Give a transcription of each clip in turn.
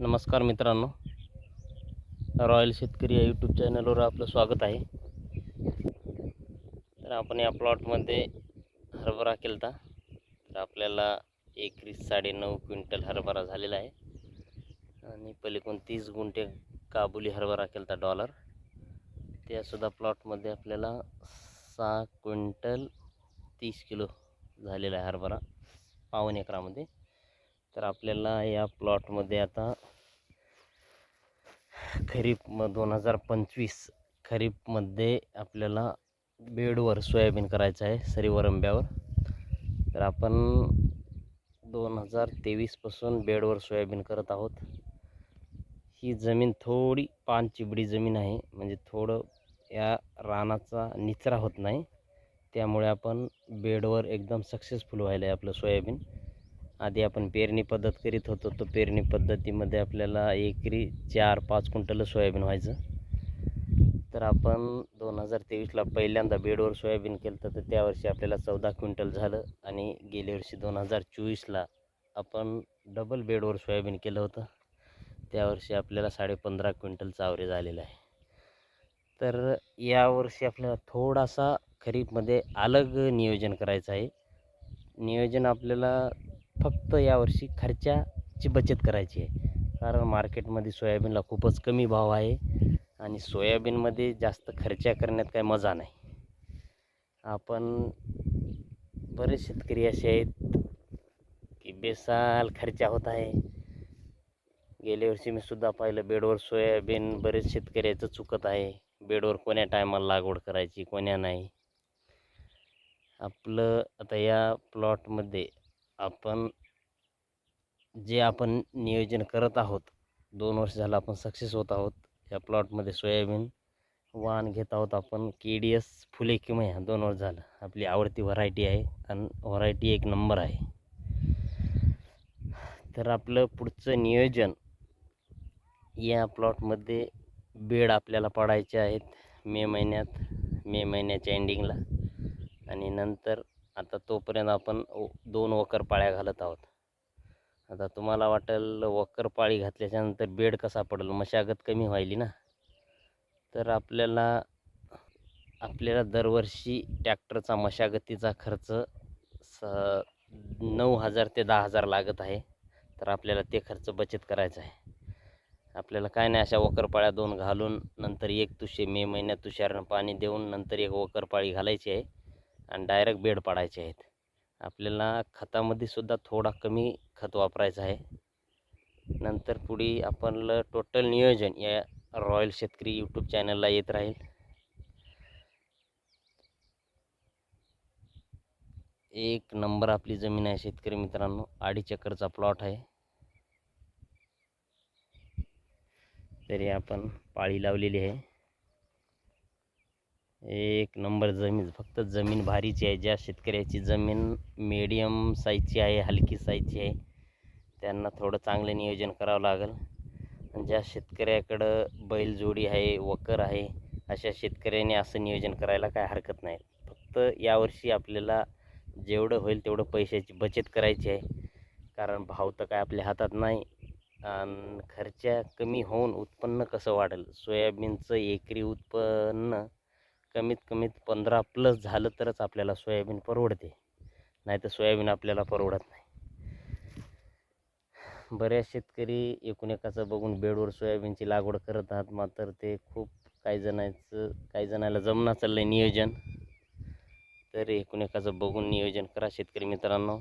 नमस्कार मित्रांनो. रॉयल शेतकरी या यूट्यूब चॅनलवर आपलं स्वागत आहे. तर आपण या प्लॉटमध्ये हरभरा केलता. तर आपल्याला एकरी साडेनऊ क्विंटल हरभरा झालेला आहे. आणि पलीकडून तीस गुंठे काबुली हरभरा केलता डॉलर त्यासुद्धा प्लॉटमध्ये आपल्याला सहा क्विंटल तीस किलो झालेला आहे हरभरा. पावन एकरामध्ये. तर आपल्याला या प्लॉटमध्ये आता खरीप म दोन हजार पंचवीस खरीपमध्ये आपल्याला बेडवर सोयाबीन करायचं आहे सरीवर आंब्यावर तर आपण दोन हजार तेवीसपासून बेडवर सोयाबीन करत आहोत. ही जमीन थोडी पान चिबडी जमीन आहे म्हणजे थोडं या रानाचा निचरा होत नाही. त्यामुळे आपण बेडवर एकदम सक्सेसफुल व्हायला आहे आपलं सोयाबीन. आधी आपण पेरणी पद्धत करीत होतो तो पेरणी पद्धतीमध्ये आपल्याला एकरी चार पाच क्विंटल सोयाबीन व्हायचं. तर आपण दोन हजार तेवीसला पहिल्यांदा बेडवर सोयाबीन केलं तर त्यावर्षी आपल्याला चौदा क्विंटल झालं आणि गेल्या वर्षी दोन हजार चोवीसला आपण डबल बेडवर सोयाबीन केलं होतं. त्यावर्षी आपल्याला साडेपंधरा क्विंटलचा आवरेज आलेला आहे. तर यावर्षी आपल्याला थोडासा खरीपमध्ये अलग नियोजन करायचं आहे. नियोजन आपल्याला फक्त यावर्षी खर्चाची बचत करायची आहे. कारण मार्केटमध्ये सोयाबीनला खूपच कमी भाव आहे आणि सोयाबीनमध्ये जास्त खर्चा करण्यात काही मजा नाही. आपण बरेच शेतकरी असे आहेत की बेसाल खर्चा होत आहे. गेल्या वर्षी मी सुद्धा पाहिलं बेडवर सोयाबीन बरेच शेतकऱ्याचं चुकत आहे. बेडवर कोण्या टायमाला लागवड करायची कोण्या नाही. आपलं आता या प्लॉटमध्ये आपण जे आपण नियोजन करत आहोत दोन वर्ष झालं आपण सक्सेस होत आहोत या प्लॉटमध्ये सोयाबीन वाण घेत आहोत आपण के डी एस फुले किमया दोन वर्ष झालं. आपली आवडती व्हरायटी आहे आणि व्हरायटी एक नंबर आहे. तर आपलं पुढचं नियोजन या प्लॉटमध्ये बेड आपल्याला पडायचे आहेत मे महिन्यात मे महिन्याच्या एंडिंगला आणि नंतर आता तोपर्यंत आपण दोन वकर पाळ्या घालत आहोत. आता तुम्हाला वाटेल वकर पाळी घातल्याच्यानंतर बेड कसा पडेल? मशागत कमी व्हायली ना. तर आपल्याला आपल्याला दरवर्षी ट्रॅक्टरचा मशागतीचा खर्च स नऊ हजार ते दहा हजार लागत आहे. तर आपल्याला ते खर्च बचत करायचा आहे. आपल्याला काय नाही अशा वकरपाळ्या दोन घालून नंतर एक तुषे मे महिन्यात तुषारनं पाणी देऊन नंतर एक वकरपाळी घालायची आहे. आणि डायरेक्ट बेड पाडायचे आहेत. आपल्याला खतामध्ये सुद्धा थोडा कमी खत वापरायचं आहे. नंतर पुढे आपलं टोटल नियोजन या रॉयल शेतकरी यूट्यूब चॅनलला येत राहील. एक नंबर आपली जमीन आहे शेतकरी मित्रांनो. अडीच एकरचा प्लॉट आहे. तरी आपण पाळी लावलेली आहे. एक नंबर जमीन फक्त जमीन भारीची आहे. ज्या शेतकऱ्याची जमीन मीडियम साईजची आहे हलकी साईजची आहे त्यांना थोडं चांगलं नियोजन करावं लागेल. ज्या शेतकऱ्याकडं बैलजोडी आहे वकर आहे अशा शेतकऱ्याने असं नियोजन करायला काय हरकत नाही. फक्त यावर्षी आपल्याला जेवढं होईल तेवढं पैशाची बचत करायची आहे. कारण भाव तर काय आपल्या हातात नाही. आणि खर्चा कमी होऊन उत्पन्न कसं वाढेल? सोयाबीनचं एकरी उत्पन्न कमीत कमीत पंधरा प्लस झालं तरच आपल्याला सोयाबीन परवडते. नाही तर सोयाबीन आपल्याला परवडत नाही. बऱ्याच शेतकरी एकूण एकाचं बघून बेडवर सोयाबीनची लागवड करत आहात मात्र ते खूप काही जणांचं काही जणाला जमना चाललं आहे नियोजन. तर एकूण एकाचं बघून नियोजन करा शेतकरी मित्रांनो.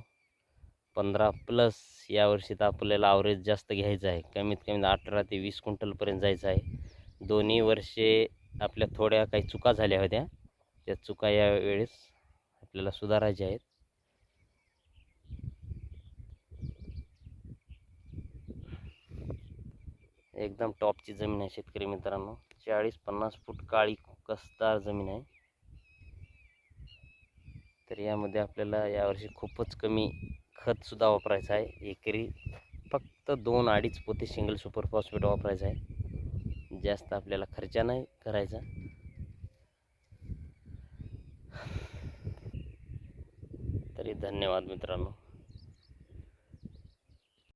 पंधरा प्लस यावर्षी तर आपल्याला आवरेज जास्त घ्यायचं आहे. कमीत कमी अठरा ते वीस क्विंटलपर्यंत जायचं आहे. दोन्ही वर्षे आपल्या थोड्या काही चुका झाल्या होत्या. त्या चुका या वेळेस आपल्याला सुधारायच्या आहेत. एकदम टॉपची जमीन आहे शेतकरी मित्रांनो. चाळीस पन्नास फूट काळी कसदार जमीन आहे. तर यामध्ये आपल्याला यावर्षी खूपच कमी खतसुद्धा वापरायचं आहे. एकरी फक्त दोन अडीच पोते सिंगल सुपर फॉस्फेट वापरायचं आहे. जास्त आपल्याला खर्चा नाही करायचा. तरी धन्यवाद मित्रांनो.